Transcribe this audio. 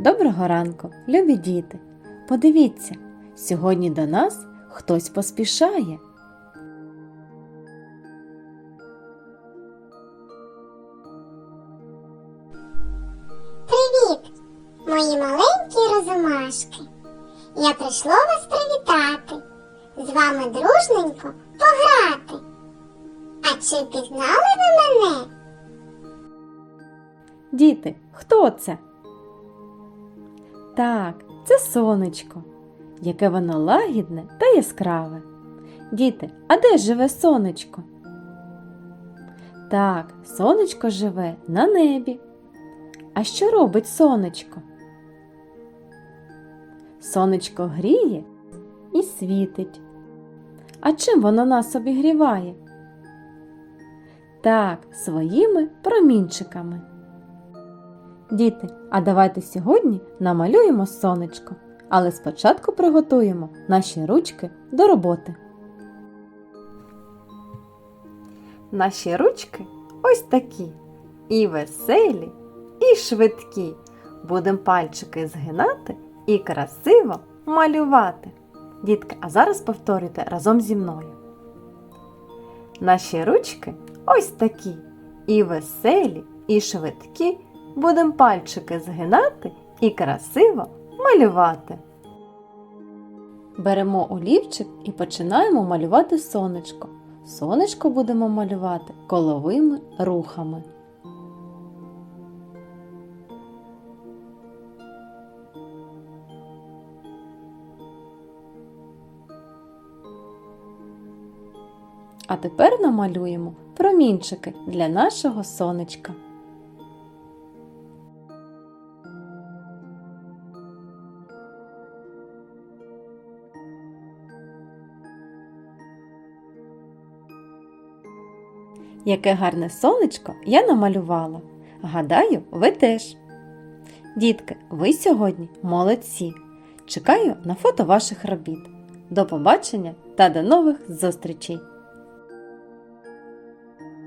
Доброго ранку, любі діти! Подивіться, сьогодні до нас хтось поспішає. Привіт, мої маленькі розумашки. Я прийшла вас привітати, з вами дружненько пограти. А чи впізнали ви мене? Діти, хто це? Так, це сонечко, яке воно лагідне та яскраве. Діти, а де живе сонечко? Так, сонечко живе на небі. А що робить сонечко? Сонечко гріє і світить. А чим воно нас обігріває? Так, своїми промінчиками. Діти, а давайте сьогодні намалюємо сонечко, але спочатку приготуємо наші ручки до роботи. Наші ручки ось такі. І веселі, і швидкі. Будемо пальчики згинати і красиво малювати. Дітки, а зараз повторюйте разом зі мною. Наші ручки ось такі. І веселі, і швидкі. Будемо пальчики згинати і красиво малювати. Беремо олівчик і починаємо малювати сонечко. Сонечко будемо малювати коловими рухами. А тепер намалюємо промінчики для нашого сонечка. Яке гарне сонечко я намалювала. Гадаю, ви теж. Дітки, ви сьогодні молодці. Чекаю на фото ваших робіт. До побачення та до нових зустрічей!